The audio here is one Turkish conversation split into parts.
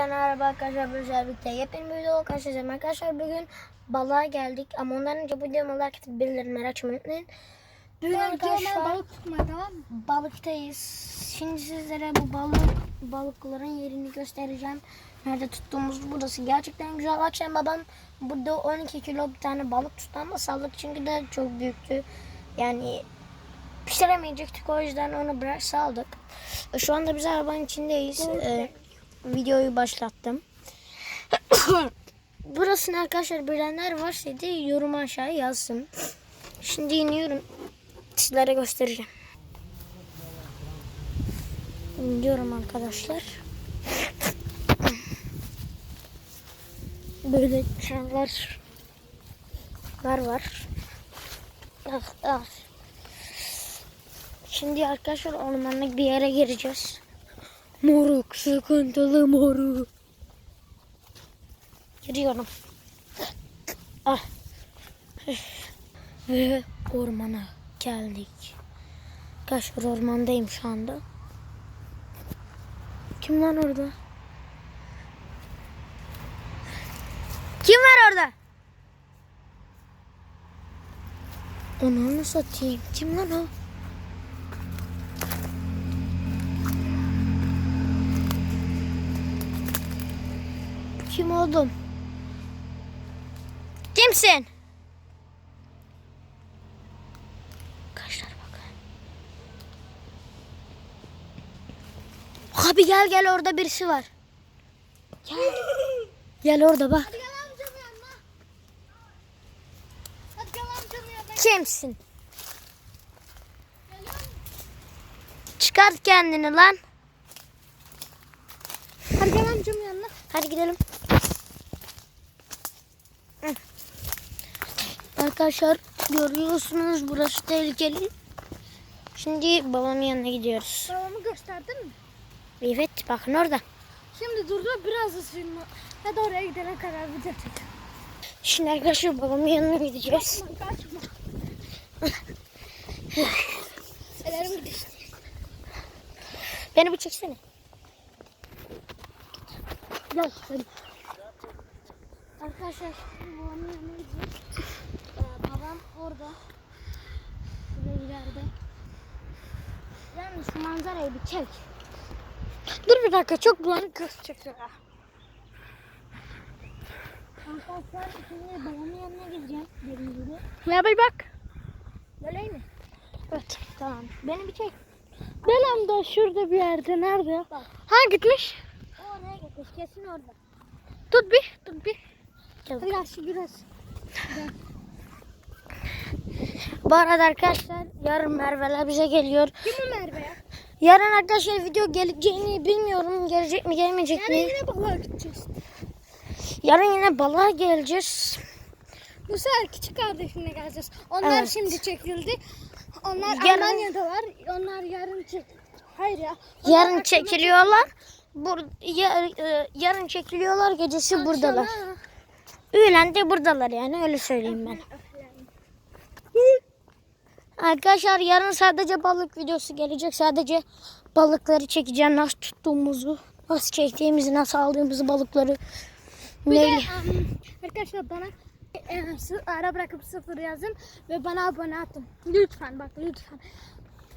Merhaba arkadaşlar bu birlikte yepyeni bir video karşınızdayım arkadaşlar bugün balığa geldik ama ondan önce bu videomu like atıp birilerine açmayı unutmayın. Bugün arkadaşlar balık tutmaya tamam mı? balıktayız. Şimdi sizlere bu balık balıkların yerini göstereceğim. Nerede tuttuğumuz burası gerçekten güzel. Akşam babam burada 12 kilo bir tane balık tuttu ama saldık çünkü de çok büyüktü. Yani pişiremeyecektik o yüzden onu bırak saldık. Şu anda biz arabanın içindeyiz. Ee, videoyu başlattım. Burasını arkadaşlar bilenler varsa yorum aşağıya yazsın. Şimdi iniyorum. Sizlere göstereceğim. İniyorum arkadaşlar. Böyle çanlar var var. Ah, ah. Şimdi arkadaşlar ormanlık bir yere gireceğiz. Moruk, sıkıntılı moruk. Giriyorum. Ah. Ve ormana geldik. Kaşır ormandayım şu anda. Kim lan orada? Kim var orada? Onu satayım? Kim lan o? Kim oldum? Kimsin? Kaşlar bakın. Abi gel gel orada birisi var. Gel. Gel orada bak. Hadi gel amcamın yanına. Hadi gel amcamın yanına. Kimsin? Çıkart kendini lan. Hadi gel amcamın yanına. Hadi gidelim. Arkadaşlar görüyorsunuz burası tehlikeli. Şimdi babamın yanına gidiyoruz. Babamı gösterdin mi? Evet bakın orada. Şimdi durdu biraz ısınma. Hadi oraya gidene kadar video çekelim. Şimdi arkadaşlar babamın yanına gideceğiz. Kaçma kaçma. Ellerim düştü. Beni bir çeksene. Gel hadi. Arkadaşlar şimdi babamın yanına gideceğiz. Ee, babam orada. Şurada ileride. Yalnız şu manzarayı bir çek. Dur bir dakika çok bulanık gözüküyor. Arkadaşlar şimdi babamın yanına gideceğim. Dediğim gibi. Ya bir bak. Geleyim mi? Evet tamam. Beni bir çek. Benim de şurada bir yerde. Nerede? Bak. Ha gitmiş. Gitmiş. Kesin orada. Tut bir. Tut bir. Gel. Hadi şu biraz. Bu arada arkadaşlar yarın Merve'ler bize geliyor. Kim o Merve ya? Yarın arkadaşlar video geleceğini bilmiyorum. Gelecek mi gelmeyecek Yani mi? yine balığa gideceğiz. Yarın yine balığa geleceğiz. Bu sefer küçük kardeşimle geleceğiz. Onlar Evet. şimdi çekildi. Onlar Yarın- Almanya'dalar. Onlar yarın çek. Hayır ya. Onlar Yarın çekiliyorlar. Bur ya- e, yarın çekiliyorlar gecesi Akşama- buradalar. Öğlen de buradalar yani öyle söyleyeyim ben. Arkadaşlar yarın sadece balık videosu gelecek. Sadece balıkları çekeceğim. Nasıl tuttuğumuzu, nasıl çektiğimizi, nasıl aldığımızı balıkları. Bir de, Neyle? um, arkadaşlar bana e, sı- ara bırakıp sıfır yazın ve bana abone atın. Lütfen bak lütfen.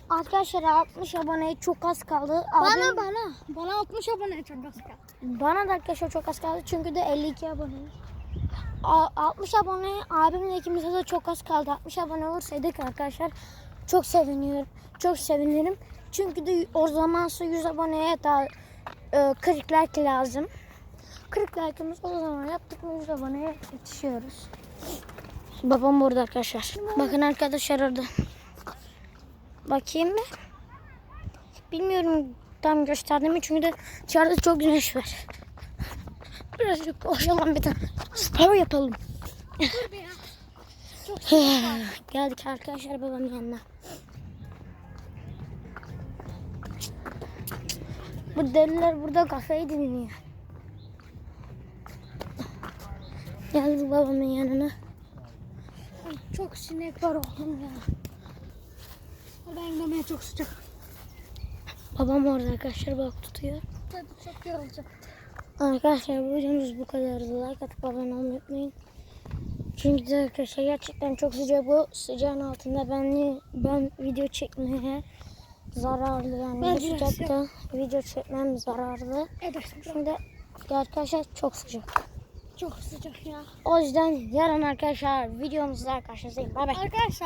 Arkadaşlar 60 aboneye çok az kaldı. Bana Abim- bana. Bana 60 abone çok az kaldı. Bana da arkadaşlar çok az kaldı çünkü de 52 aboneyiz. A- 60 abone abimle ikimize de çok az kaldı. 60 abone olursaydık arkadaşlar çok seviniyorum. Çok sevinirim. Çünkü de o zaman 100 aboneye daha e, 40 like lazım. 40 like'ımız o zaman yaptık mı 100 aboneye yetişiyoruz. Babam burada arkadaşlar. Bakın arkadaşlar orada. Bakayım mı? Bilmiyorum tam gösterdim mi çünkü de dışarıda çok güneş var. Birazcık koşalım bir tane. Spor yapalım. Geldik arkadaşlar babamın yanına. Bu deliler burada kafayı dinliyor. Geldik babamın yanına. çok sinek var oğlum ya. Gidemeye çok sıcak. Babam orada arkadaşlar balık tutuyor. Tabii çok yorulacak. Arkadaşlar bu videomuz bu kadardı. Like atıp abone olmayı unutmayın. Çünkü arkadaşlar gerçekten çok sıcak bu sıcağın altında ben ben video çekmeye zararlı yani Ben sıcakta video çekmem zararlı. Edersin. Şimdi arkadaşlar çok sıcak. Çok sıcak ya. O yüzden yarın arkadaşlar videomuzda karşınızdayım. Bay bay. Arkadaşlar